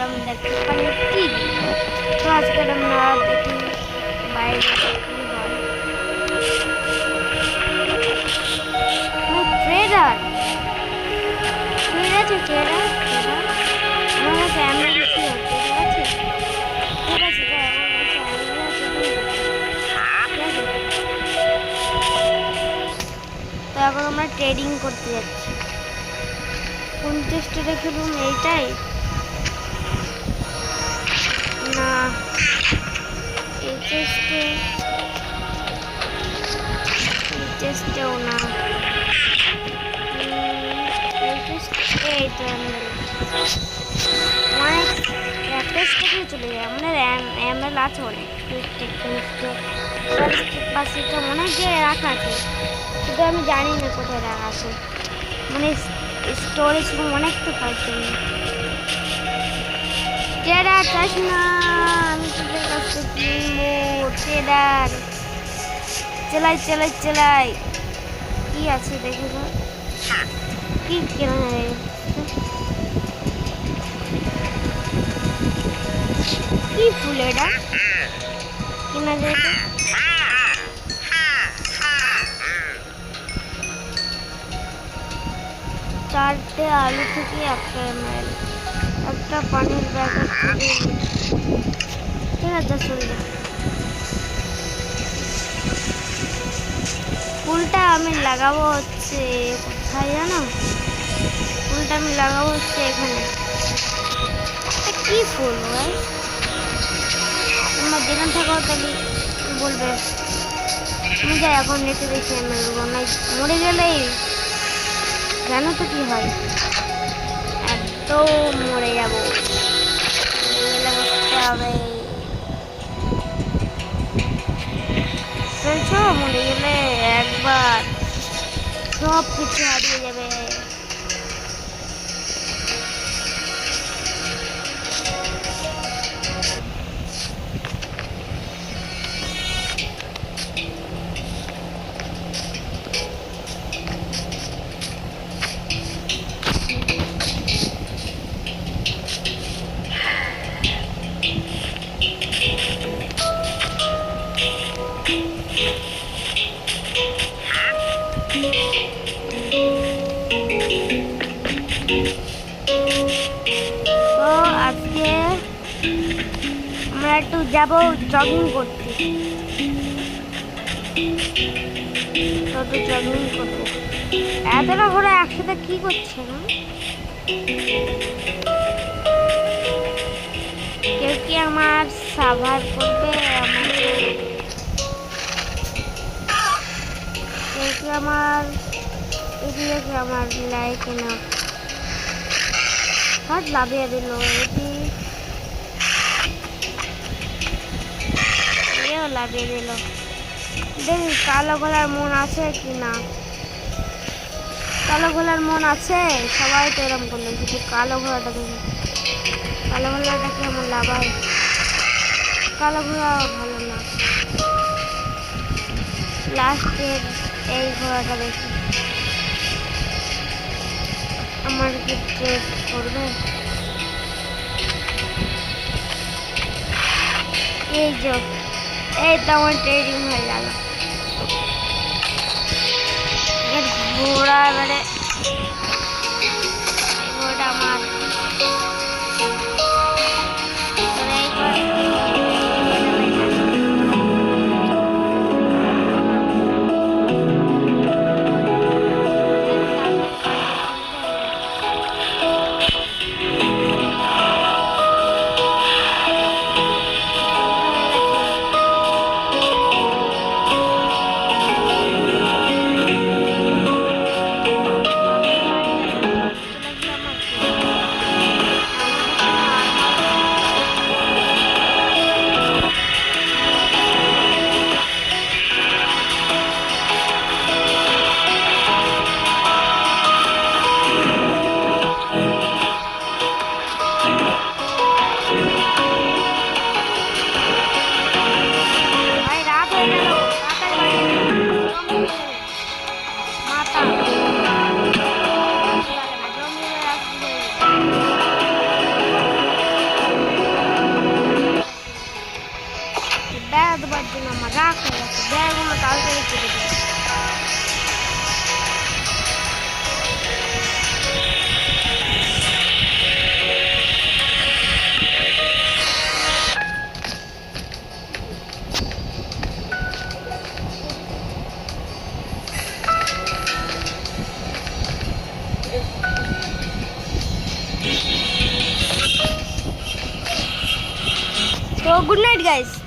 Welcome দেখতে পারি TV তো আজকে আমরা দেখি বাইরে কি ট্রেডার ট্রেডার আছে ট্রেডার ট্রেডার আমার ঠিক আছে ঠিক আছে ঠিক? তো এখন আমরা ট্রেডিং করতে যাচ্ছি টেস্টে খেলুন এইটাই এই টেস্টেও না চলে যায় আমাদের এমএল আছে অনেক বাসিটা অনেক জায়গায় রাখা আছে কিন্তু আমি জানি না কোথায় রাখা আছে মানে স্টোরেজ রুম অনেক তো পাইছি ট্রেডার চাস না আমি চালাই চালাই চালাই। কি আছে দেখে কি কেনা কি ফুল এটা? কেনা যায় চারটে আলু থেকে একটা একটা পানির থেকে ঠিক আছে চলবে ফুলটা আমি লাগাবো হচ্ছে কোথায় জানো? ফুলটা আমি লাগাবো হচ্ছে এখানে। কি ফুল ভাই? তোমরা জেনে থাকো তাহলে বলবে? আমি যাই, এখন নেটে দেখি এমএল না মরে গেলেই জানো তো কি হয়? একদম মরে যাব। মরে গেলে হবে। শুনছো মরে গেলে একবার সব কিছু হারিয়ে যাবে। আমরা একটু যাব জগিং করতে। তো তো জগিং করব এতটা ঘোরা একসাথে কি করছে না কেউ কি আমার সার্ভাইভ করবে? কেউ কি আমার এদিকে আমার লাইক না হাত লাভিয়ে দিল। এটি লাভিয়ে দিল। দেখি কালো গলার মন আছে কি না কালো ঘোলার মন আছে? সবাই তো এরকম করল শুধু কালো ঘোড়াটা দেখি। কালো ঘোড়াটা কেমন লাভায় কালো ঘোড়াও ভালো না। লাস্টের এই ঘোড়াটা দেখি। আমার কি ট্রেড করবে এই যে এই তো আমার ট্রেডিং হয়ে গেল ঘোড়া এবারে बैग बजना मज़ाक है बैग में डाल के रख गुड नाइट गाइस